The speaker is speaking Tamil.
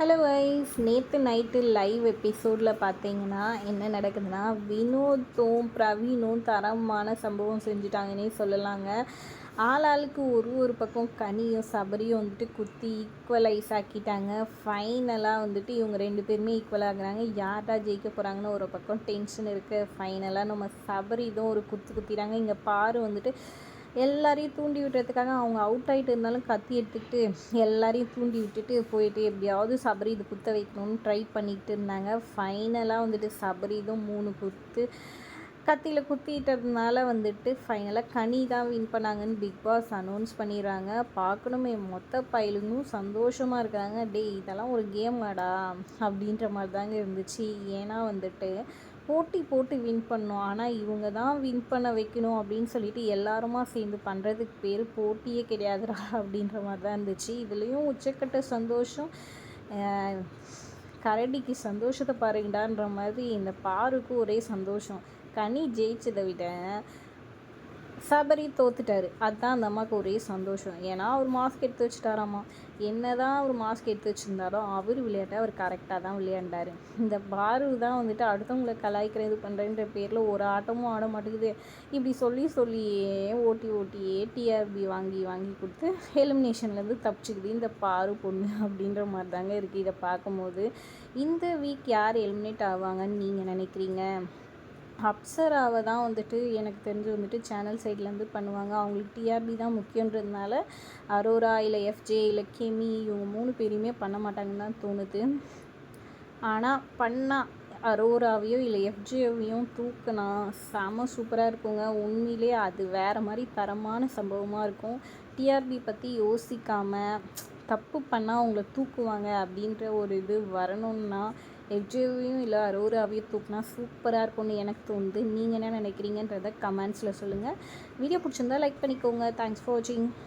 ஹலோ வைஸ் நேற்று நைட்டு லைவ் எபிசோடில் பார்த்தீங்கன்னா என்ன நடக்குதுன்னா வினோத்தும் பிரவீனும் தரமான சம்பவம் செஞ்சுட்டாங்கன்னே சொல்லலாங்க. ஆளாளுக்கு ஒரு ஒரு பக்கம் கனியும் சபரியும் வந்துட்டு குத்தி ஈக்குவலைஸ் ஆக்கிட்டாங்க. ஃபைனலாக வந்துட்டு இவங்க ரெண்டு பேருமே ஈக்குவல் ஆகுறாங்க. யார்டா ஜெயிக்க போகிறாங்கன்னு ஒரு பக்கம் டென்ஷன் இருக்குது ஃபைனலாக நம்ம சபரி இதுவும் ஒரு குத்து குத்திறாங்க. இங்கே பாரு வந்துட்டு எல்லாரையும் தூண்டி விட்டுறதுக்காக அவங்க அவுட் ஆகிட்டு இருந்தாலும் கத்தி எடுத்துக்கிட்டு எல்லாரையும் தூண்டி விட்டுட்டு போயிட்டு எப்படியாவது சபரி இது குத்த வைக்கணும்னு ட்ரை பண்ணிக்கிட்டு இருந்தாங்க. ஃபைனலாக வந்துட்டு சபரி இதுவும் மூணு குத்து கத்தியில் குத்திட்டதுனால வந்துட்டு ஃபைனலாக கனி தான் வின் பண்ணாங்கன்னு பிக் பாஸ் அனௌன்ஸ் பண்ணிடுறாங்க. பார்க்கணுமே மொத்த பயலுங்களும் சந்தோஷமாக இருக்காங்க டே இதெல்லாம் ஒரு கேம் ஆடா அப்படின்ற மாதிரி தாங்க இருந்துச்சு. ஏன்னா வந்துட்டு போட்டி போட்டு வின் பண்ணோம். ஆனால் இவங்க தான் வின் பண்ண வைக்கணும் அப்படின்னு சொல்லிட்டு எல்லாருமா சேர்ந்து பண்ணுறதுக்கு பேர் போட்டியே கிடையாதுடா அப்படின்ற மாதிரி தான் இருந்துச்சு. இதுலேயும் உச்சக்கட்ட சந்தோஷம் கரடிக்கு சந்தோஷத்தை பாருங்கடான்ற மாதிரி இந்த பாருக்கு ஒரே சந்தோஷம். கனி ஜெயிச்சதை விட சபரி தோத்துட்டார். அதுதான் அந்த அம்மாவுக்கு ஒரே சந்தோஷம். ஏன்னா அவர் மாஸ்க் எடுத்து வச்சுட்டாராம்மா என்ன தான் அவர் மாஸ்க் எடுத்து வச்சுருந்தாலும் அவர் விளையாட்டை அவர் கரெக்டாக தான் விளையாண்டார். இந்த பாரு தான் வந்துட்டு அடுத்தவங்களை கலாய்க்கிற இது பண்ணுறேன்ற பேரில் ஒரு ஆட்டமும் ஆட மாட்டேங்குது. இப்படி சொல்லி சொல்லியே ஓட்டி ஓட்டியே டிஆர்பி வாங்கி வாங்கி கொடுத்து எலிமினேஷன்லேருந்து தப்பிச்சுக்குது. இந்த பாரு பொண்ணு அப்படின்ற மாதிரி தாங்க இருக்குது இதை பார்க்கும்போது இந்த வீக் யார் எலிமினேட் ஆவாங்கன்னு நீங்கள் நினைக்கிறீங்க? அப்சராவை தான் வந்துட்டு எனக்கு தெரிஞ்சு வந்துட்டு சேனல் சைட்லேருந்து பண்ணுவாங்க. அவங்களுக்கு டிஆர்பி தான் முக்கியன்றதுனால அரோரா இல்லை எஃப்ஜே இல்லை கெமி இவங்க மூணு பேரையுமே பண்ண மாட்டாங்கன்னு தான் தோணுது. ஆனால் பண்ணால் அரோராவையும் இல்லை எஃப்ஜேவையும் தூக்குனா செம சூப்பராக இருக்குங்க. உண்மையிலே அது வேறு மாதிரி தரமான சம்பவமாக இருக்கும். டிஆர்பி பற்றி யோசிக்காமல் தப்பு பண்ணால் அவங்கள தூக்குவாங்க அப்படின்ற ஒரு இது வரணும்னா எஃப்ஜேவையும் இல்லை அரோராவையும் தூக்குனா சூப்பராக இருக்கும்னு எனக்கு தோணுது நீங்கள் என்ன நினைக்கிறீங்கன்றத கமெண்ட்ஸில் சொல்லுங்கள் வீடியோ பிடிச்சிருந்தா லைக் பண்ணிக்கோங்க. தேங்க்ஸ் ஃபார் வாட்சிங்